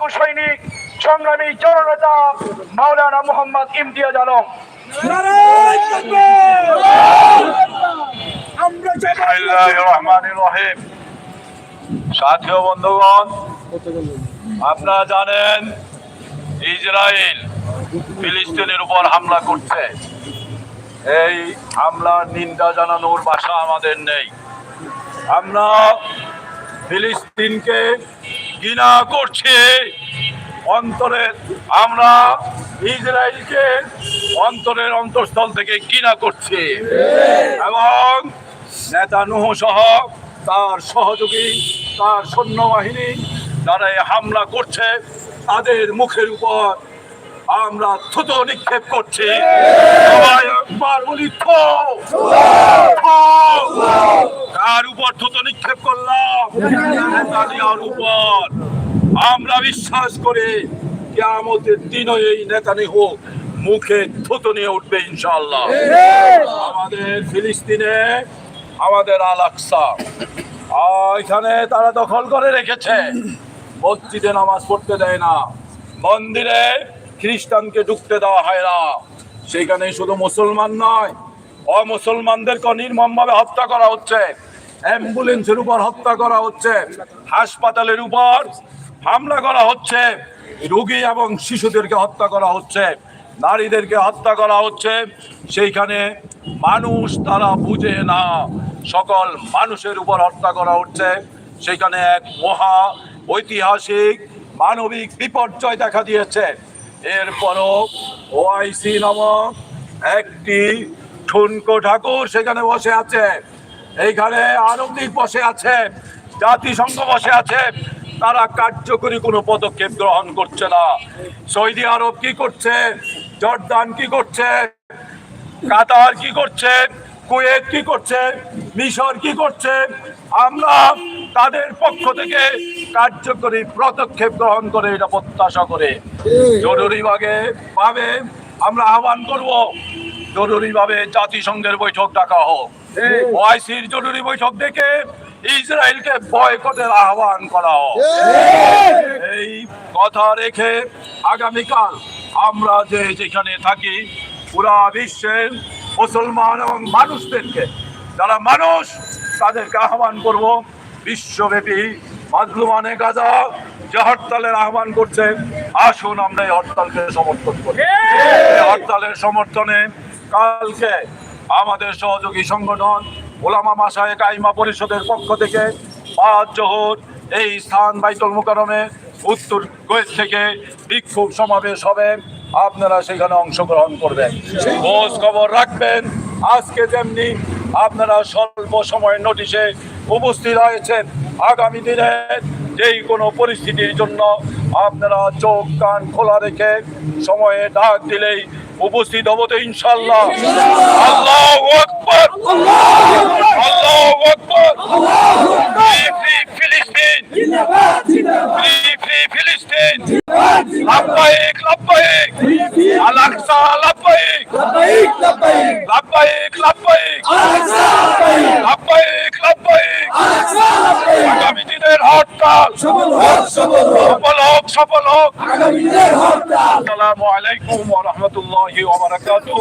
লড়াকু সৈনিক সংগ্রামী জননেতা মাওলানা মোহাম্মদ ইমতিয়াজ আলম। সাথীয় বন্ধুগণ আপনারা জানেন ইসরায়েল ফিলিস্তিনের উপর হামলা করছে। এই হামলার নিন্দা জানানোর ভাষা আমাদের নেই। আমরা ফিলিস্তিনকে ঘৃণা করছি। অন্তরের আমরা ইসরায়েলকে অন্তরের অন্তঃস্থল থেকে ঘৃণা করছি। এবং নেতানুহ সহ তার সহযোগী, তার সৈন্যবাহিনী যারা হামলা করছে, তাদের মুখের উপর আমরা থুতো নিক্ষেপ করছি। সবাই একবার উপর থুতো নিক্ষেপ আমরা বিশ্বাস করি কেয়ামতের দিনও এই নেতানি হোক, মুখে থুতো নিয়ে উঠবে ইনশাল্লাহ আমাদের ফিলিস্তিনে, আমাদের আল এখানে তারা দখল করে রেখেছে। মসজিদে নামাজ পড়তে দেয় না। মন্দিরে খ্রিস্টানকে ঢুকতে দেওয়া হয় না। সেখানে শুধু মুসলমান নয় অমুসলমানদেরকে নির্মমভাবে হত্যা করা হচ্ছে। অ্যাম্বুলেন্সের উপর হত্যা করা হচ্ছে, হাসপাতালের উপর হামলা করা হচ্ছে, রোগী এবং শিশুদেরকে হত্যা করা হচ্ছে, নারীদেরকে হত্যা করা হচ্ছে। সেইখানে মানুষ তারা বুঝে না, সকল মানুষের উপর হত্যা করা হচ্ছে। সেখানে এক মহা ঐতিহাসিক মানবিক বিপর্যয় দেখা দিয়েছে। এরপরও ওআইসি নামক একটি ঠুনকো ঠাকুর সেখানে বসে আছে। এইখানে আরব লীগ বসে আছে জাতিসংঘ বসে আছে তারা কার্যকরী কোনো পদক্ষেপ গ্রহণ করছে না। সৌদি আরব কি করছে জর্দান কি করছে কাতার কি করছে কুয়েত কি করছে মিশর কি করছে আমরা তাদের পক্ষ থেকে কার্যকরী পদক্ষেপ গ্রহণ করে এটা প্রত্যাশা করে জরুরি ভাবে ভাবে আমরা আহ্বান করব জরুরি ভাবে জাতিসংঘের বৈঠক ডাকা হোক। ওআইসির জরুরি বৈঠক ডেকে ইসরায়েলকে বয়কটের আহ্বান করা হোক। এই কথা রেখে আগামীকাল আমরা যে যেখানে থাকি পুরা বিশ্বের মুসলমান এবং মানুষদেরকে যারা মানুষ তাদেরকে আহ্বান করব। বিশ্বব্যাপী মাজলুমানে গাজা যে হরতালের আহ্বান করছে আসুন আমরা এই হরতালকে সমর্থন করি। হরতালের সমর্থনে কালকে আমাদের সহযোগী সংগঠন ওলামা মাসায় কাইমা পরিষদের পক্ষ থেকে পাঁচ জোহর এই স্থান বাইতুল মুকারমে উত্তর কুয়েত থেকে বিক্ষোভ সমাবেশ হবে। আপনারা সেখানে অংশগ্রহণ করবেন। খোঁজ খবর রাখবেন। আজকে যেমনি আপনারা স্বল্প সময়ের নোটিশে উপস্থিত হয়েছেন, আগামী দিনে যেই কোনো পরিস্থিতির জন্য আপনারা চোখ কান খোলা রেখে সময়ে ডাক দিলেই উপস্থিত হব তো ইনশাল্লাহ আল্লাহ আকবর। আল্লাহ আকবর। ফ্রি ফিলিস্তিন ফ্রি ফ্রি সফল হোক। আসসালামু আলাইকুম ওয়া রাহমাতুল্লাহি ওয়া বারাকাতুহু।